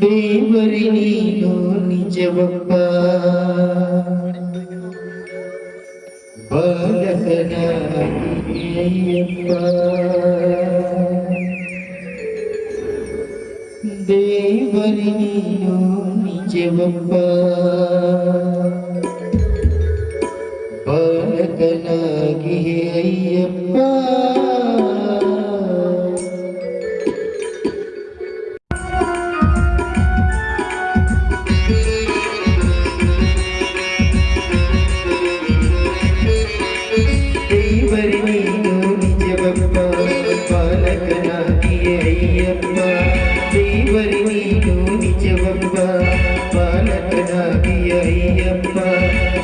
ದೇವರಿ ನೀನು ನಿಜವಪ್ಪ ಬಾಲಕನಾಗಿ ಅಯ್ಯಪ್ಪ ದೇವರಿ ನೀನು ನಿಜವಪ್ಪ ಬಾಲಕನಾಗಿ ಅಯ್ಯಪ್ಪ ಅಯ್ಯಪ್ಪ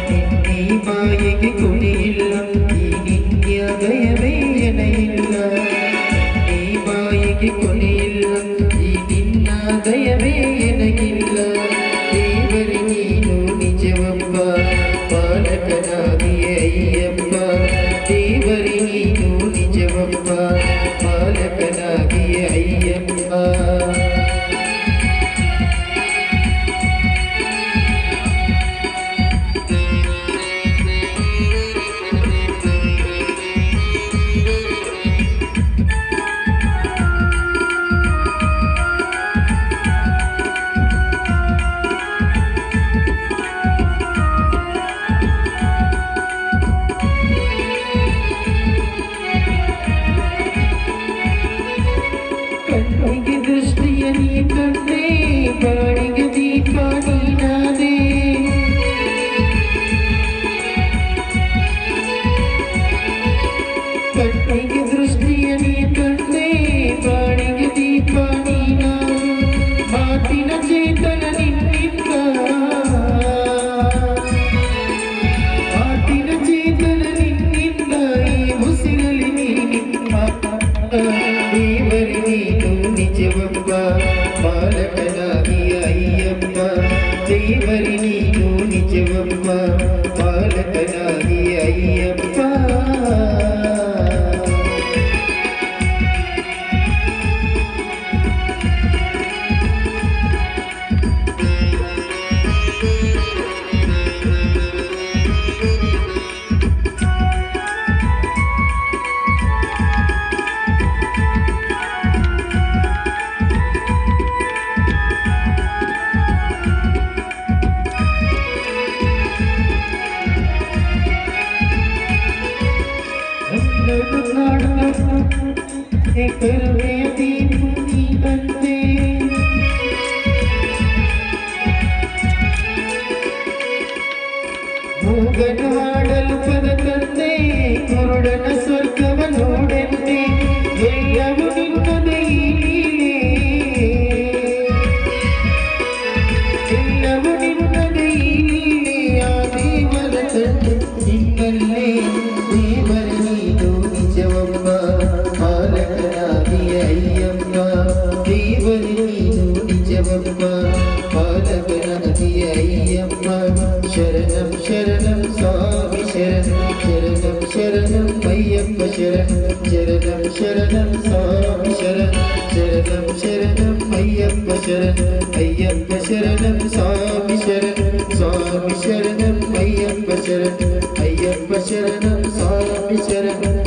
ನಿನ್ನೀ ಮಾಯೆಗೆ ಕೊನೆಯಿಲ್ಲ ಈ ನಿನ್ಯ ದಯವೇ ಎನೆಯಿಲ್ಲ ಈ ಮಾಯೆಗೆ ಕೊನೆಯಿಲ್ಲ 嘿 శివప్ప పాలకనాభి అయ్యప్ప జై మరి నీలోని Shivappa పాలకనాభి Ayyappa Good. yemma Kale benatiye yemma Şerenem şerenem sabi şeren Şerenem şerenem mayyemma şeren Şerenem şerenem sabi şeren Şerenem şerenem mayyemma şeren Mayyemma şerenem sabi şeren Sabi şerenem mayyemma şeren Mayyemma şerenem sabi şeren